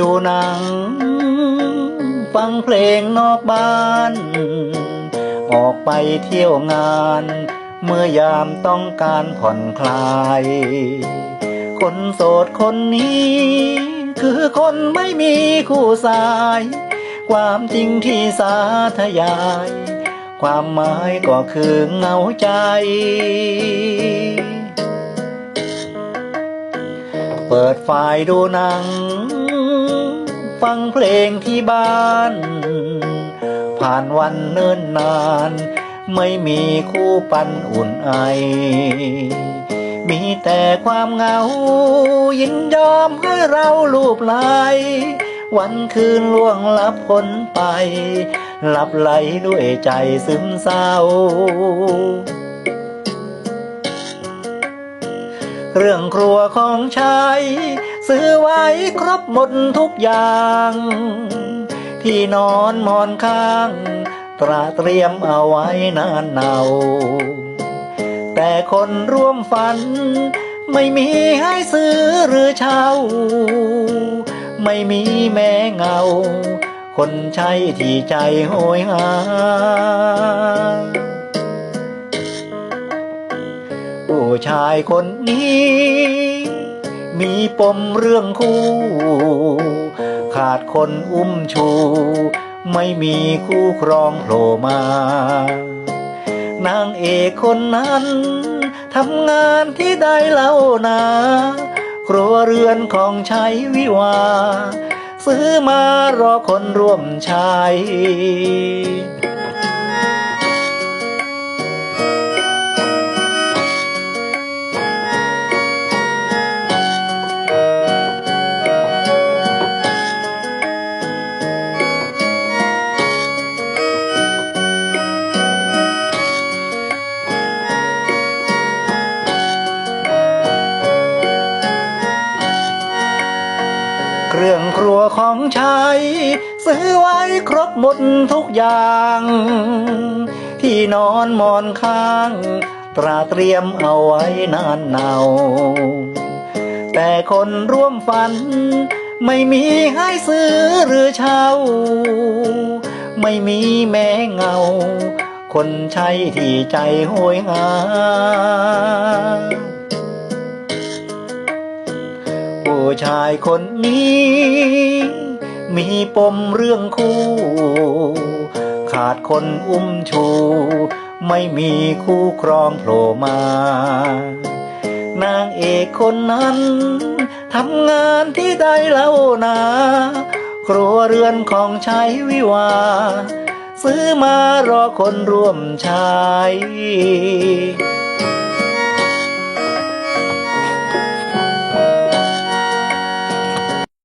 ดูหนัง ฟังเพลงนอกบ้าน ออกไปเที่ยวงาน เมื่อยามต้องการผ่อนคลาย คนโสดคนนี้ คือคนไม่มีคู่สาย ความจริงที่สาธยาย ความหมายก็คือเงาใจเปิดไฟดูหนัง ฟังเพลงที่บ้าน ผ่านวันเนิ่นนาน ไม่มีคู่ปันอุ่นไอ มีแต่ความเหงา ยินยอมให้เราลูบไหลวันคืนล่วงลับพ้นไปหลับไหลด้วยใจซึมเศร้า เรื่องครัวของใช้ ซื้อไว้ครบหมดทุกอย่าง ที่นอนหมอนข้าง ตราเตรียมเอาไว้นานเนาแต่คนร่วมฝัน ไม่มีให้ซื้อหรือเช่า ไม่มีแม้เงา คนใช้ที่ใจโหยหา ชายคนนี้ มีปมเรื่องคู่ ขาดคนอุ้มชู ไม่มีคู่ครองโผล่มา นางเอกคนนั้นทำงานที่ใดเล่านาครัวเรือนของใช้วิวา ซื้อมารอคนร่วมใช้ เครื่องครัวของใช้ ซื้อไว้ครบหมดทุกอย่าง ที่นอนหมอนข้าง ตราเตรียมเอาไว้นานเนาแต่คนร่วมฝัน ไม่มีให้ซื้อหรือเช่า ไม่มีแม้เงา คนใช้ที่ใจโหยหา ชายคนนี้ มีปมเรื่องคู่ ขาดคนอุ้มชู ไม่มีคู่ครองโผล่มา นางเอกคนนั้นทำงานที่ใดเล่านาครัวเรือนของใช้วิวา ซื้อมารอคนร่วมใช้